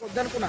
వద్దనుకున్నా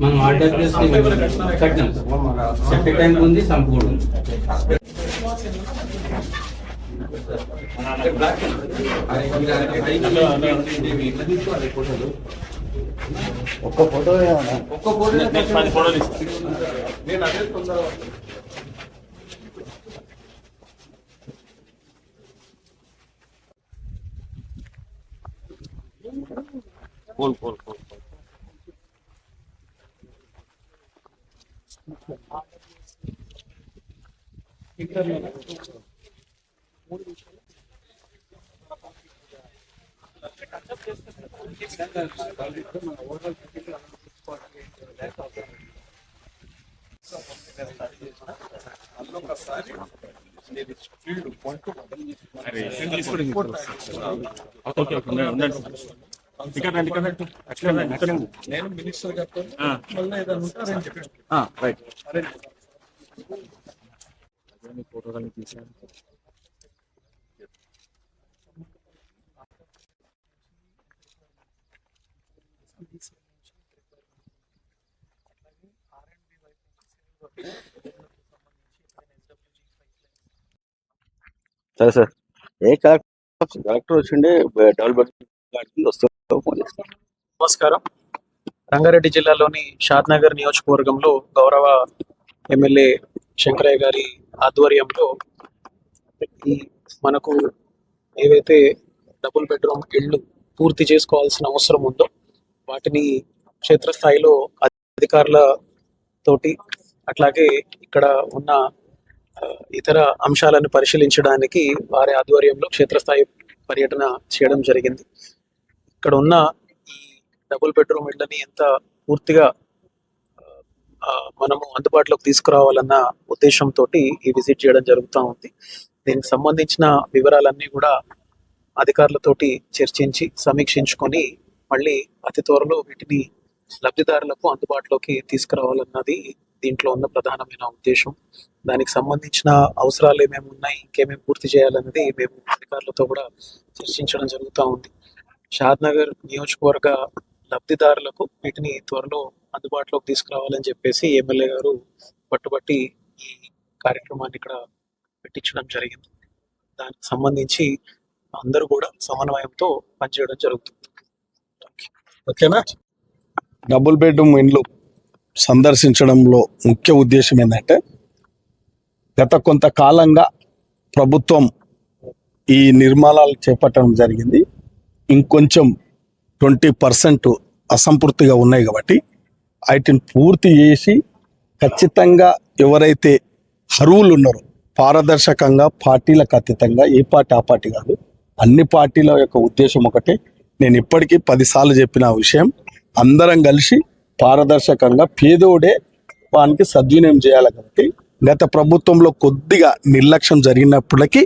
మనం ఆర్డబ్ల్యూఎస్ కట్టినాం. Sir septic tank ఉంది సంప్ కూడా ఉంది. ఒక్క ఫోటో ఏమన్నా ఒక్క ఫోటో పది ఫోటోలు ఇస్తాను నేను అదే తొందర pole pole pole pole okay okay ఉండండి, ఇక్కడ రండి ఇక్కడ రండి ఇక్కడ నేను మినిస్టర్ చెప్తాను ఆ. మళ్ళీ ఏదైనా ఉంటే అరేంజ్ చెప్పండి రైట్ అరేంజ్ ఫోటోలు తీసాను సరే సార్. ఏ కలెక్టర్ కలెక్టర్ వచ్చిండే డెవలప్మెంట్ వస్తే ఫోన్ చేస్తాను నమస్కారం. రంగారెడ్డి జిల్లాలోని షాద్నగర్ నియోజకవర్గంలో గౌరవ ఎమ్మెల్యే శంకరయ్య గారి ఆధ్వర్యంలో ఈ మనకు ఏవైతే డబుల్ బెడ్రూమ్ ఇళ్ళు పూర్తి చేసుకోవాల్సిన అవసరం ఉందో వాటిని క్షేత్రస్థాయిలో అధికారుల తోటి అట్లాగే ఇక్కడ ఉన్న ఇతర అంశాలను పరిశీలించడానికి వారి ఆధ్వర్యంలో క్షేత్రస్థాయి పర్యటన చేయడం జరిగింది. ఇక్కడ ఉన్న ఈ డబుల్ బెడ్రూమ్ ఇళ్ళని ఎంత పూర్తిగా మనము అందుబాటులోకి తీసుకురావాలన్న ఉద్దేశంతో ఈ విజిట్ చేయడం జరుగుతూ ఉంది. దీనికి సంబంధించిన వివరాలన్నీ కూడా అధికారులతోటి చర్చించి సమీక్షించుకొని మళ్ళీ అతి త్వరలో వీటిని లబ్ధిదారులకు అందుబాటులోకి తీసుకురావాలన్నది దీంట్లో ఉన్న ప్రధానమైన ఉద్దేశం. దానికి సంబంధించిన అవసరాలు ఏమేమి ఉన్నాయి ఇంకేమేమి పూర్తి చేయాలన్నది మేము అధికారులతో కూడా చర్చించడం జరుగుతూ ఉంది. షాద్నగర్ నియోజకవర్గ లబ్ధిదారులకు వీటిని త్వరలో అందుబాటులోకి తీసుకురావాలని చెప్పేసి ఎమ్మెల్యే గారు పట్టుబట్టి ఈ కార్యక్రమాన్ని ఇక్కడ పెట్టించడం జరిగింది. దానికి సంబంధించి అందరూ కూడా సమన్వయంతో పనిచేయడం జరుగుతుంది. ఓకేనా? డబుల్ బెడ్రూమ్ ఇండ్లు సందర్శించడంలో ముఖ్య ఉద్దేశం ఏంటంటే గత కొంతకాలంగా ప్రభుత్వం ఈ నిర్మాణాలు చేపట్టడం జరిగింది. ఇంకొంచెం ట్వంటీ పర్సెంట్ అసంపూర్తిగా ఉన్నాయి కాబట్టి వాటిని పూర్తి చేసి ఖచ్చితంగా ఎవరైతే అరువులు ఉన్నారో పారదర్శకంగా పార్టీలకు అతీతంగా ఏ పార్టీ ఆ పార్టీ కాదు అన్ని పార్టీల యొక్క ఉద్దేశం ఒకటే. నేను ఇప్పటికీ పదిసార్లు చెప్పిన విషయం. అందరం కలిసి పారదర్శకంగా పేదోడే వానికి సద్వినియోగం చేయాలి కాబట్టి గత ప్రభుత్వంలో కొద్దిగా నిర్లక్ష్యం జరిగినప్పటికీ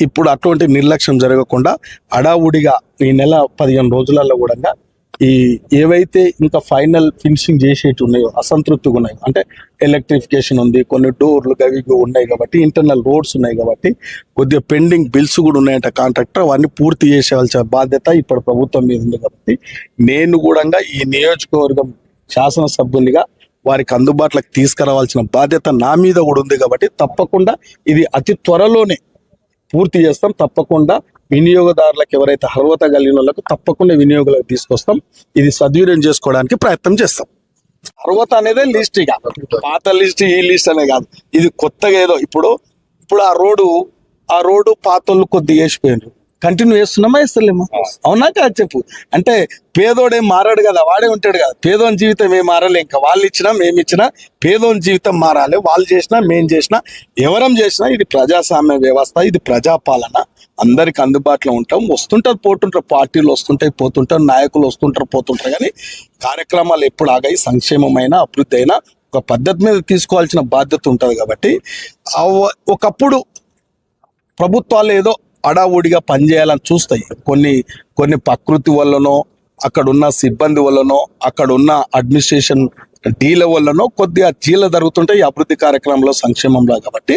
ఇప్పుడు అటువంటి నిర్లక్ష్యం జరగకుండా అడావుడిగా ఈ నెల పదిహేను రోజులలో కూడా ఈ ఏవైతే ఇంకా ఫైనల్ ఫినిషింగ్ చేసేటి ఉన్నాయో అసంతృప్తిగా ఉన్నాయో అంటే ఎలక్ట్రిఫికేషన్ ఉంది కొన్ని డోర్లు గవి ఉన్నాయి కాబట్టి ఇంటర్నల్ రోడ్స్ ఉన్నాయి కాబట్టి కొద్దిగా పెండింగ్ బిల్స్ కూడా ఉన్నాయంట కాంట్రాక్టర్ అవన్నీ పూర్తి చేసేవాల్సిన బాధ్యత ఇప్పుడు ప్రభుత్వం మీద ఉంది కాబట్టి నేను కూడా ఈ నియోజకవర్గం శాసనసభ్యునిగా వారికి అందుబాటులోకి తీసుకురావాల్సిన బాధ్యత నా మీద కూడా ఉంది కాబట్టి తప్పకుండా ఇది అతి త్వరలోనే పూర్తి చేస్తాం. తప్పకుండా వినియోగదారులకు ఎవరైతే అర్హత కలిగిన వాళ్ళకు తప్పకుండా వినియోగంలోకి తీసుకొస్తాం. ఇది సద్వినియోగం చేసుకోవడానికి ప్రయత్నం చేస్తాం. అర్హత అనేదే లిస్ట్ ఇక. పాత లిస్ట్ ఈ లిస్ట్ అనే కాదు. ఇది కొత్తగా ఏదో ఇప్పుడు ఇప్పుడు ఆ రోడ్డు ఆ రోడ్డు పాతోళ్ళు కొద్దిగా వేసిపోయినారు కంటిన్యూ చేస్తున్నామా వేస్తలేమా అవునా కాదు చెప్పు. అంటే పేదోడేం మారాడు కదా వాడే ఉంటాడు కదా. పేదోని జీవితం ఏం మారాలి ఇంకా. వాళ్ళు ఇచ్చినా మేము ఇచ్చినా పేదోని జీవితం మారాలి. వాళ్ళు చేసినా మేము చేసినా ఎవరం చేసినా ఇది ప్రజాస్వామ్య వ్యవస్థ ఇది ప్రజాపాలన. అందరికి అందుబాటులో ఉంటాం. వస్తుంటారు పోతుంటారు. పార్టీలు వస్తుంటాయి పోతుంటారు. నాయకులు వస్తుంటారు పోతుంటారు. కానీ కార్యక్రమాలు ఎప్పుడు ఆగాయి? సంక్షేమమైన అభివృద్ధి అయినా ఒక పద్ధతి మీద తీసుకోవాల్సిన బాధ్యత ఉంటుంది కాబట్టి ఒకప్పుడు ప్రభుత్వాలు ఏదో అడావుడిగా పనిచేయాలని చూస్తాయి. కొన్ని కొన్ని ప్రకృతి వల్లనో అక్కడున్న సిబ్బంది వల్లనో అక్కడున్న అడ్మినిస్ట్రేషన్ డీల వల్లనో కొద్దిగా చీల జరుగుతుంటాయి ఈ అభివృద్ధి కార్యక్రమంలో సంక్షేమంలో కాబట్టి.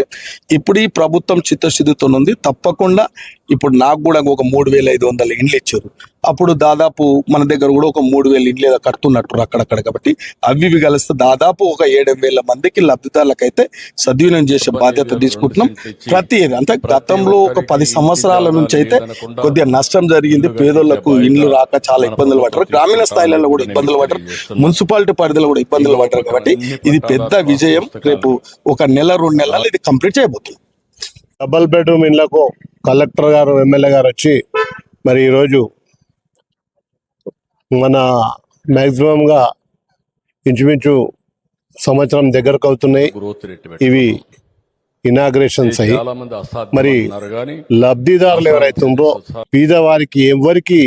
ఇప్పుడు ఈ ప్రభుత్వం చిత్తశుద్ధితో ఉంది తప్పకుండా ఇప్పుడు నాకు కూడా ఒక మూడు వేల ఐదు వందల ఇండ్లు ఇచ్చారు. అప్పుడు దాదాపు మన దగ్గర కూడా ఒక మూడు వేల ఇండ్లు ఏదో కడుతున్నట్టు అక్కడక్కడ కాబట్టి అవి ఇవి కలిస్తే దాదాపు ఒక ఏడు వేల మందికి లబ్ధిదారులకైతే సద్వినియోగం చేసే బాధ్యత తీసుకుంటున్నాం. ప్రతి ఏది అంటే గతంలో ఒక పది సంవత్సరాల నుంచి అయితే కొద్దిగా నష్టం జరిగింది పేదోళ్ళకు ఇండ్లు రాక చాలా ఇబ్బందులు పడ్డారు. గ్రామీణ స్థాయిలలో కూడా ఇబ్బందులు పడ్డారు. మున్సిపాలిటీ పరిధిలో కూడా ఇబ్బందులు పడ్డారు కాబట్టి ఇది పెద్ద విజయం. రేపు ఒక నెల రెండు నెలలు ఇది కంప్లీట్ చేయబోతుంది డబల్ బెడ్రూమ్ ఇళ్ళకు కలెక్టర్ గారు ఎమ్మెల్యే గారు వచ్చి మరి ఈరోజు మన maximum గా ఇంచుమించు సంవత్సరం దగ్గరకు అవుతున్నాయి. ఇవి ఇనాగ్రేషన్స్ అయ్యి మరి లబ్ధిదారులు ఎవరైతే ఉందో బీదవారికి ఎవరికి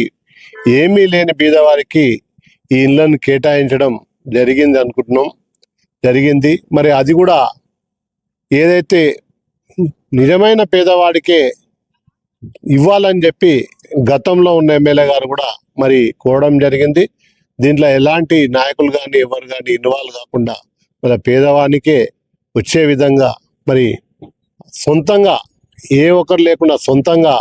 ఏమీ లేని బీదవారికి ఈ ఇళ్ళను కేటాయించడం జరిగింది అనుకుంటున్నాం. జరిగింది. మరి అది కూడా ఏదైతే నిజమైన పేదవాడికే ఇవ్వాలని చెప్పి గతంలో ఉన్న ఎమ్మెల్యే గారు కూడా మరి కోరడం జరిగింది. దీంట్లో ఎలాంటి నాయకులు కానీ ఎవరు కానీ ఇన్వాల్వ్ కాకుండా మన పేదవానికే వచ్చే విధంగా మరి సొంతంగా ఏ ఒక్కరు లేకుండా సొంతంగా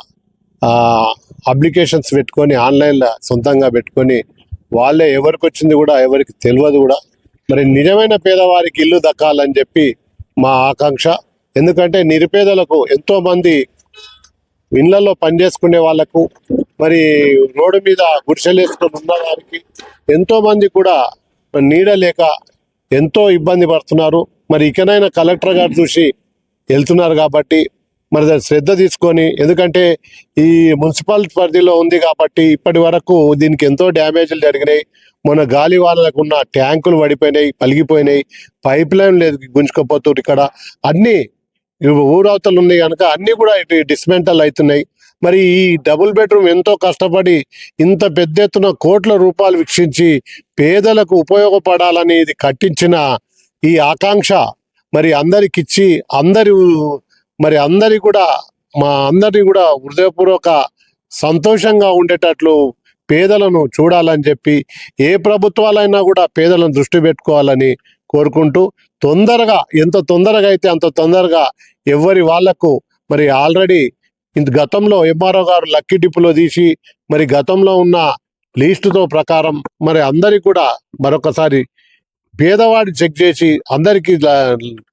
అప్లికేషన్స్ పెట్టుకొని ఆన్లైన్లో సొంతంగా పెట్టుకొని వాళ్ళే ఎవరికి వచ్చింది కూడా ఎవరికి తెలియదు కూడా. మరి నిజమైన పేదవారికి ఇల్లు దక్కాలని చెప్పి మా ఆకాంక్ష. ఎందుకంటే నిరుపేదలకు ఎంతోమంది ఇళ్ళలో పనిచేసుకునే వాళ్ళకు మరి రోడ్డు మీద గుడిసెలు వేసుకొని ఉన్నవారికి ఎంతోమంది ఎంతో మంది కూడా నీడ లేక ఎంతో ఇబ్బంది పడుతున్నారు. మరి ఇకనైనా కలెక్టర్ గారు చూసి వెళ్తున్నారు కాబట్టి మరి దాన్ని శ్రద్ధ తీసుకొని ఎందుకంటే ఈ మున్సిపాలిటీ పరిధిలో ఉంది కాబట్టి ఇప్పటి వరకు దీనికి ఎంతో డ్యామేజ్లు జరిగినాయి. మన గాలి వానలకు ఉన్న ట్యాంకులు పడిపోయినాయి పలిగిపోయినాయి. పైప్ లైన్ లేదు గుంజుకపోతున్నారు ఇక్కడ. అన్నీ ఊరవతలు ఉన్నాయి కనుక అన్ని కూడా ఇటు డిస్మెంటల్ అవుతున్నాయి. మరి ఈ డబుల్ బెడ్రూమ్ ఎంతో కష్టపడి ఇంత పెద్ద ఎత్తున కోట్ల రూపాయలు వీక్షించి పేదలకు ఉపయోగపడాలని ఇది కట్టించిన ఈ ఆకాంక్ష మరి అందరికిచ్చి అందరి మరి అందరి కూడా మా అందరినీ కూడా హృదయపూర్వక సంతోషంగా ఉండేటట్లు పేదలను చూడాలని చెప్పి ఏ ప్రభుత్వాలైనా కూడా పేదలను దృష్టి పెట్టుకోవాలని కోరుకుంటూ తొందరగా ఎంత తొందరగా అయితే అంత తొందరగా ఎవరి వాళ్ళకు మరి ఆల్రెడీ ఇంత గతంలో ఎంఆర్ఓ గారు లక్కీ డిప్పులో తీసి మరి గతంలో ఉన్న లిస్టుతో ప్రకారం మరి అందరికీ కూడా మరొకసారి పేదవాడి చెక్ చేసి అందరికీ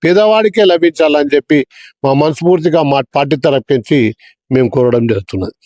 పేదవాడికే లభించాలని చెప్పి మా మనస్ఫూర్తిగా మా పార్టీ తరపు నుంచి మేము కోరడం జరుగుతున్నది.